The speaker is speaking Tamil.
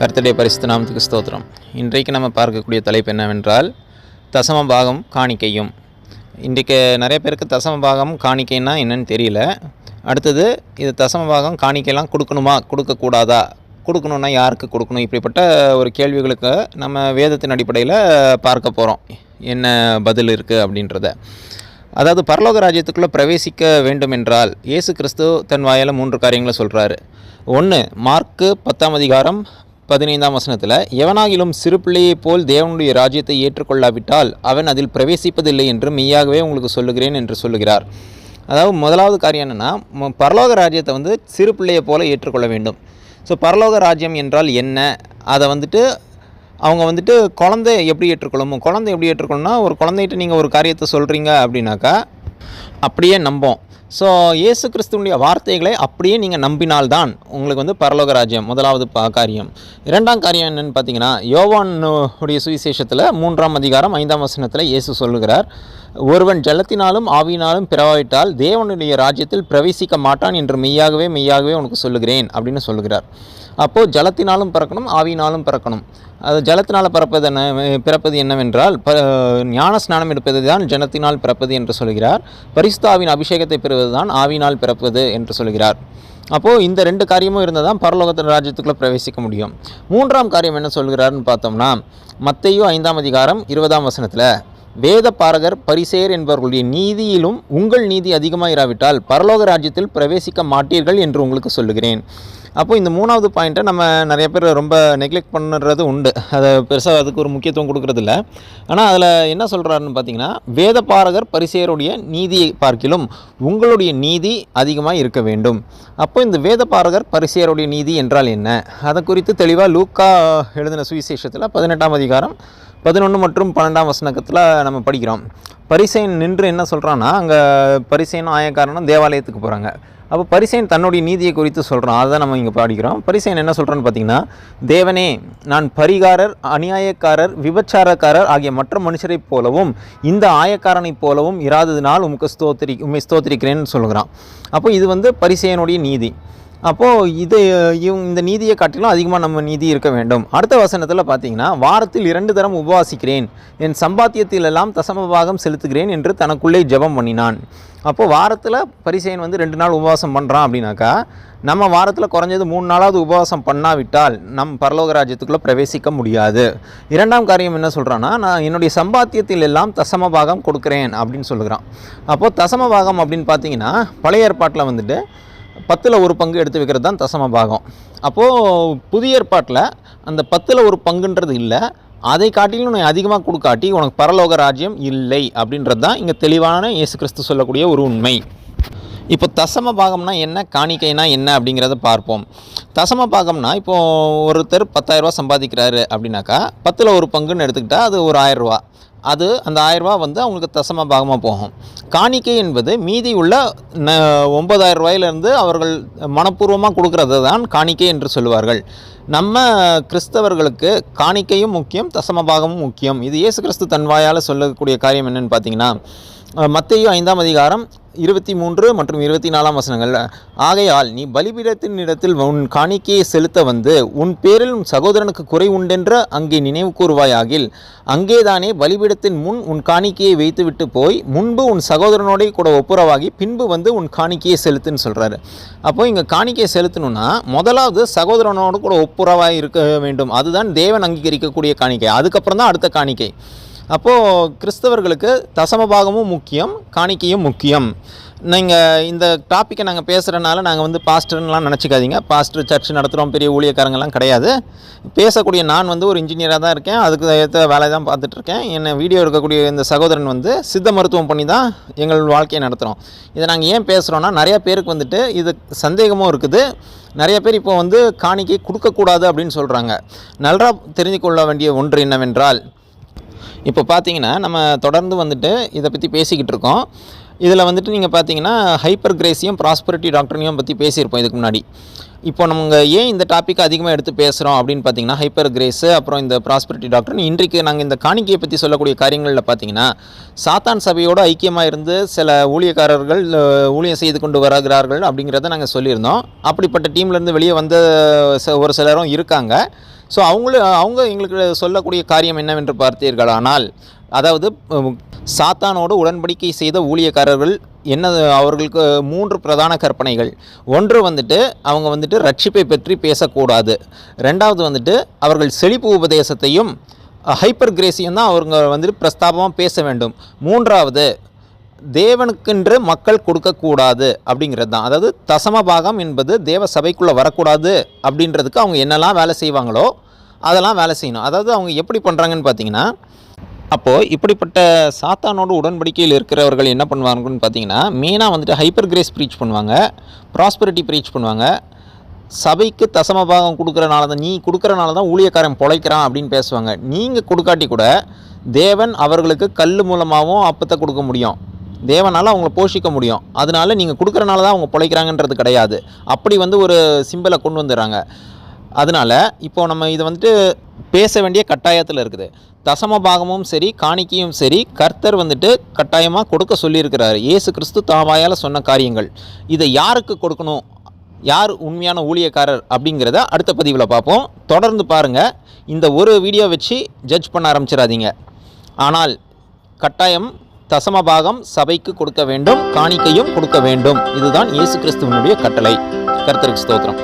கர்த்தடைய பரிசுத்த நாமத்துக்கு ஸ்தோத்திரம். இன்றைக்கு நம்ம பார்க்கக்கூடிய தலைப்பு என்னவென்றால் தசம பாகம் காணிக்கையும். இன்றைக்கு நிறைய பேருக்கு தசம பாகம் காணிக்கைன்னா என்னன்னு தெரியல. அடுத்தது இது தசம பாகம் காணிக்கையெல்லாம் கொடுக்கணுமா? கொடுக்கக்கூடாதா? கொடுக்கணுன்னா யாருக்கு கொடுக்கணும்? இப்படிப்பட்ட ஒரு கேள்விகளுக்கு நம்ம வேதத்தின் அடிப்படையில் பார்க்க போகிறோம் என்ன பதில் இருக்குது அப்படின்றத. அதாவது பரலோக ராஜ்யத்துக்குள்ளே பிரவேசிக்க வேண்டும் என்றால் இயேசு கிறிஸ்து தன் வாயால் மூன்று காரியங்களை சொல்கிறாரு ஒன்று மார்க்கு பத்தாம் அதிகாரம் பதினைந்தாம் வசனத்தில் எவனாகிலும் சிறு பிள்ளையை போல் தேவனுடைய ராஜ்யத்தை ஏற்றுக்கொள்ளாவிட்டால் அவன் அதில் பிரவேசிப்பதில்லை என்று மெய்யாகவே உங்களுக்கு சொல்லுகிறேன் என்று சொல்லுகிறார். அதாவது முதலாவது காரியம் என்னென்னா ம- பரலோக ராஜ்யத்தை வந்து சிறு பிள்ளையை போல ஏற்றுக்கொள்ள வேண்டும். ஸோ பரலோக ராஜ்யம் என்றால் என்ன? அதை வந்துட்டு அவங்க வந்துட்டு குழந்தை எப்படி ஏற்றுக்கொள்ளுமோ குழந்தை எப்படி ஏற்றுக்கொள்ளணும்னா ஒரு குழந்தைகிட்ட நீங்கள் ஒரு காரியத்தை சொல்கிறீங்க அப்படின்னாக்கா அப்படியே நம்போம். ஸோ இயேசு கிறிஸ்துவனுடைய வார்த்தைகளை அப்படியே நீங்கள் நம்பினால்தான் உங்களுக்கு வந்து பரலோக ராஜ்யம் முதலாவது காரியம். இரண்டாம் காரியம் என்னென்னு பார்த்தீங்கன்னா யோவானுடைய சுவிசேஷத்தில் மூன்றாம் அதிகாரம் ஐந்தாம் வசனத்தில் இயேசு சொல்லுகிறார். ஒருவன் ஜலத்தினாலும் ஆவியினாலும் பிறவாவிட்டால் தேவனுடைய ராஜ்யத்தில் பிரவேசிக்க மாட்டான் என்று மெய்யாகவே மெய்யாகவே உனக்கு சொல்லுகிறேன் அப்படின்னு சொல்லுகிறார். அப்போது ஜலத்தினாலும் பிறக்கணும் ஆவியினாலும் பிறக்கணும். அது ஜலத்தினால் பிறப்பது என்ன பிறப்பது என்னவென்றால் ப ஞான ஸ்நானம் எடுப்பது தான் ஜனத்தினால் பிறப்பது என்று சொல்கிறார். பரிசுத்தாவின் அபிஷேகத்தை பெறுவது தான் ஆவினால் பிறப்பது என்று சொல்கிறார். அப்போது இந்த ரெண்டு காரியமும் இருந்தால் தான் பரலோகத்தின் ராஜ்யத்துக்குள்ளே பிரவேசிக்க முடியும். மூன்றாம் காரியம் என்ன சொல்கிறாருன்னு பார்த்தோம்னா மத்தையோ ஐந்தாம் அதிகாரம் இருபதாம் வசனத்தில் வேத பாரகர் பரிசேர் என்பவர்களுடைய நீதியிலும் உங்கள் நீதி அதிகமாக இராவிட்டால் பரலோக ராஜ்யத்தில் பிரவேசிக்க மாட்டீர்கள் என்று உங்களுக்கு சொல்லுகிறேன். அப்போ இந்த மூணாவது பாயிண்ட்டை நம்ம நிறைய பேர் ரொம்ப நெக்லெக்ட் பண்ணுறது உண்டு. அதை பெருசாக அதுக்கு ஒரு முக்கியத்துவம் கொடுக்கறதில்ல. ஆனால் அதில் என்ன சொல்கிறாருன்னு பார்த்தீங்கன்னா வேத பாரகர் பரிசேருடைய நீதியை பார்க்கிலும் உங்களுடைய நீதி அதிகமாக இருக்க வேண்டும். அப்போ இந்த வேத பாரகர் பரிசேருடைய நீதி என்றால் என்ன? அதை குறித்து தெளிவாக லூக்கா எழுதின சுவிசேஷத்தில் பதினெட்டாம் அதிகாரம் பதினொன்று மற்றும் பன்னெண்டாம் வசனத்தில் நம்ம படிக்கிறோம். பரிசைன் நின்று என்ன சொல்கிறான்னா அங்கே பரிசைன் ஆயக்காரனும் தேவாலயத்துக்கு போகிறாங்க அப்போ பரிசைன் தன்னுடைய நீதியை குறித்து சொல்கிறான் அதை நம்ம இங்கே படிக்கிறோம். பரிசைன் என்ன சொல்கிறான்னு பார்த்தீங்கன்னா தேவனே நான் பரிகாரர் அநியாயக்காரர் விபச்சாரக்காரர் ஆகிய மற்ற மனுஷரைப் போலவும் இந்த ஆயக்காரனைப் போலவும் இராததினால் உமக்கு ஸ்தோத்திரி உண்மை ஸ்தோத்திரிக்கிறேன்னு சொல்கிறான் அப்போ இது வந்து பரிசையனுடைய நீதி. அப்போது இது இவங்க இந்த நீதியை காட்டிலும் அதிகமாக நம்ம நீதி இருக்க வேண்டும். அடுத்த வசனத்தில் பார்த்தீங்கன்னா வாரத்தில் இரண்டு தரம் உபவாசிக்கிறேன். என் சம்பாத்தியத்திலெல்லாம் தசம பாகம் செலுத்துகிறேன் என்று தனக்குள்ளே ஜெபம் பண்ணினான். அப்போது வாரத்தில் பரிசெயன் வந்து ரெண்டு நாள் உபவாசம் பண்ணுறான் அப்படின்னாக்கா நம்ம வாரத்தில் குறைஞ்சது மூணு நாளாவது உபவாசம் பண்ணாவிட்டால் நம் பரலோக ராஜ்யத்துக்குள்ளே பிரவேசிக்க முடியாது. இரண்டாம் காரியம் என்ன சொல்கிறான்னா நான் என்னுடைய சம்பாத்தியத்தில் எல்லாம் தசம பாகம் கொடுக்குறேன் அப்படின்னு சொல்லுகிறான். அப்போது தசம பாகம் அப்படின்னு பார்த்தீங்கன்னா பழைய ஏற்பாட்டில் வந்துட்டு பத்தில் ஒரு பங்கு எடுத்து வைக்கிறது தான் தசம பாகம். அப்போது புதிய ஏற்பாட்டில் அந்த பத்தில் ஒரு பங்குன்றது இல்லை. அதை காட்டிலும் நீ அதிகமாக கொடுக்காட்டி உனக்கு பரலோக ராஜ்யம் இல்லை அப்படின்றது தான் இங்கே தெளிவான இயேசு கிறிஸ்து சொல்லக்கூடிய ஒரு உண்மை. இப்போ தசம பாகம்னா என்ன? காணிக்கைனா என்ன? அப்படிங்கிறத பார்ப்போம். தசம பாகம்னா இப்போது ஒருத்தர் பத்தாயிரரூபா சம்பாதிக்கிறாரு அப்படின்னாக்கா பத்தில் ஒரு பங்குன்னு எடுத்துக்கிட்டால் அது ஒரு ஆயிரரூவா அது அந்த ஆயிரரூவா வந்து அவங்களுக்கு தசம பாகமாக போகும். காணிக்கை என்பது மீதி உள்ள ந ஒன்பதாயிரம் ரூபாயிலிருந்து அவர்கள் மனப்பூர்வமாக கொடுக்கறது தான் காணிக்கை என்று சொல்லுவார்கள். நம்ம கிறிஸ்தவர்களுக்கு காணிக்கையும் முக்கியம் தசம பாகமும் முக்கியம். இது இயேசு கிறிஸ்து தன்வாயால் சொல்லக்கூடிய காரியம் என்னென்னு பார்த்தீங்கன்னா மத்தேயு ஐந்தாம் அதிகாரம் இருபத்தி மூன்று மற்றும் இருபத்தி நாலாம் வசனங்கள் ஆகையால் நீ பலிபீடத்தின் இடத்தில் உன் காணிக்கையை செலுத்த வந்து உன் பேரில் உன் சகோதரனுக்கு குறை உண்டென்ற அங்கே நினைவு கூறுவாயாகில் அங்கேதானே பலிபீடத்தின் முன் உன் காணிக்கையை வைத்துவிட்டு போய் முன்பு உன் சகோதரனோடய கூட ஒப்புரவாகி பின்பு வந்து உன் காணிக்கையை செலுத்துன்னு சொல்கிறாரு அப்போ இங்கே காணிக்கையை செலுத்தணும்னா முதலாவது சகோதரனோடு கூட ஒப்புரவாக இருக்க வேண்டும். அதுதான் தேவன் அங்கீகரிக்கக்கூடிய காணிக்கை. அதுக்கப்புறம் தான் அடுத்த காணிக்கை. அப்போது கிறிஸ்தவர்களுக்கு தசம பாகமும் முக்கியம் காணிக்கையும் முக்கியம். நீங்கள் இந்த டாப்பிக்கை நாங்கள் பேசுகிறனால நாங்கள் வந்து பாஸ்டர்லாம் நினச்சிக்காதீங்க. பாஸ்டர் சர்ச் நடத்துகிறோம் பெரிய ஊழியக்காரங்கெல்லாம் கிடையாது. பேசக்கூடிய நான் வந்து ஒரு இன்ஜினியராக தான் இருக்கேன். அதுக்கு ஏற்ற வேலையை தான் பார்த்துட்ருக்கேன். என்னை வீடியோ எடுக்கக்கூடிய இந்த சகோதரன் வந்து சித்த மருத்துவம் பண்ணி தான் எங்கள் வாழ்க்கையை நடத்துகிறோம் இதை நாங்கள் ஏன் பேசுகிறோன்னா நிறையா பேருக்கு வந்துட்டு இது சந்தேகமும் இருக்குது. நிறைய பேர் இப்போ வந்து காணிக்கை கொடுக்கக்கூடாது அப்படின்னு சொல்கிறாங்க நல்லா தெரிஞ்சு கொள்ள வேண்டிய ஒன்று என்னவென்றால் இப்போ பார்த்தீங்கன்னா நம்ம தொடர்ந்து வந்துட்டு இதை பற்றி பேசிக்கிட்டு இருக்கோம். இதில் வந்துட்டு நீங்கள் பார்த்தீங்கன்னா ஹைப்பர் கிரேஸையும் ப்ராஸ்பரிட்டி டாக்டரையும் பற்றி பேசியிருப்போம் இதுக்கு முன்னாடி. இப்போ நம்ம ஏன் இந்த டாப்பிக்கை அதிகமாக எடுத்து பேசுகிறோம் அப்படின்னு பார்த்தீங்கன்னா ஹைப்பர் கிரேஸு அப்புறம் இந்த ப்ராஸ்பரிட்டி டாக்டர்னு இன்றைக்கு நாங்கள் இந்த காணிக்கையை பற்றி சொல்லக்கூடிய காரியங்களில் பார்த்தீங்கன்னா சாத்தான் சபையோடு ஐக்கியமாக இருந்து சில ஊழியக்காரர்கள் ஊழியம் செய்து கொண்டு வருகிறார்கள் அப்படிங்கிறத நாங்கள் சொல்லியிருந்தோம். அப்படிப்பட்ட டீம்லேருந்து வெளியே வந்த ச- ஒரு சிலரும் இருக்காங்க. ஸோ அவங்களும் அவங்க எங்களுக்கு சொல்லக்கூடிய காரியம் என்னவென்று பார்த்தீர்களானால் அதாவது சாத்தானோடு உடன்படிக்கை செய்த ஊழியக்காரர்கள் என்ன அவர்களுக்கு மூன்று பிரதான கற்பனைகள். ஒன்று வந்துட்டு அவங்க வந்துட்டு ரட்சிப்பை பற்றி பேசக்கூடாது. ரெண்டாவது வந்துட்டு அவர்கள் செழிப்பு உபதேசத்தையும் ஹைப்பர் கிரேசியும் தான் அவங்க வந்துட்டு பிரஸ்தாபமாக பேச வேண்டும். மூன்றாவது தேவனுக்கென்று மக்கள் கொடுக்கக்கூடாது அப்படிங்கிறது தான். அதாவது தசம பாகம் என்பது தேவ சபைக்குள்ளே வரக்கூடாது அப்படின்றதுக்கு அவங்க என்னெல்லாம் வேலை செய்வாங்களோ அதெல்லாம் வேலை செய்யணும். அதாவது அவங்க எப்படி பண்ணுறாங்கன்னு பார்த்தீங்கன்னா அப்போது இப்படிப்பட்ட சாத்தானோடு உடன்படிக்கையில் இருக்கிறவர்கள் என்ன பண்ணுவாங்கன்னு பார்த்தீங்கன்னா மெயினாக வந்துட்டு ஹைப்பர் கிரேஸ் ப்ரீச் பண்ணுவாங்க ப்ராஸ்பரிட்டி ப்ரீச் பண்ணுவாங்க. சபைக்கு தசம பாகம் கொடுக்குறனால தான் நீ கொடுக்குறனால தான் ஊழியக்காரன் பொழைக்கிறான் அப்படின்னு பேசுவாங்க. நீங்கள் கொடுக்காட்டி கூட தேவன் அவர்களுக்கு கல் மூலமாகவும் அப்பத்தை கொடுக்க முடியும். தேவனால் அவங்கள போஷிக்க முடியும். அதனால நீங்கள் கொடுக்குறனால தான் அவங்க பிழைக்கிறாங்கன்றது கிடையாது. அப்படி வந்து ஒரு சிம்பிளை கொண்டு வந்துடுறாங்க. அதனால் இப்போது நம்ம இதை வந்துட்டு பேச வேண்டிய கட்டாயத்தில் இருக்குது. தசம பாகமும் சரி காணிக்கையும் சரி கர்த்தர் வந்துட்டு கட்டாயமாக கொடுக்க சொல்லியிருக்கிறாரு. இயேசு கிறிஸ்து தாவாயால் சொன்ன காரியங்கள். இதை யாருக்கு கொடுக்கணும்? யார் உண்மையான ஊழியக்காரர் அப்படிங்கிறத அடுத்த பதிவில் பார்ப்போம். தொடர்ந்து பாருங்கள் இந்த ஒரு வீடியோ வச்சு ஜட்ஜ் பண்ண ஆரம்பிச்சிடாதீங்க. ஆனால் கட்டாயம் தசமபாகம் சபைக்கு கொடுக்க வேண்டும் காணிக்கையும் கொடுக்க வேண்டும். இதுதான் இயேசு கிறிஸ்துவனுடைய கட்டளை. கர்த்தருக்கு ஸ்தோத்திரம்.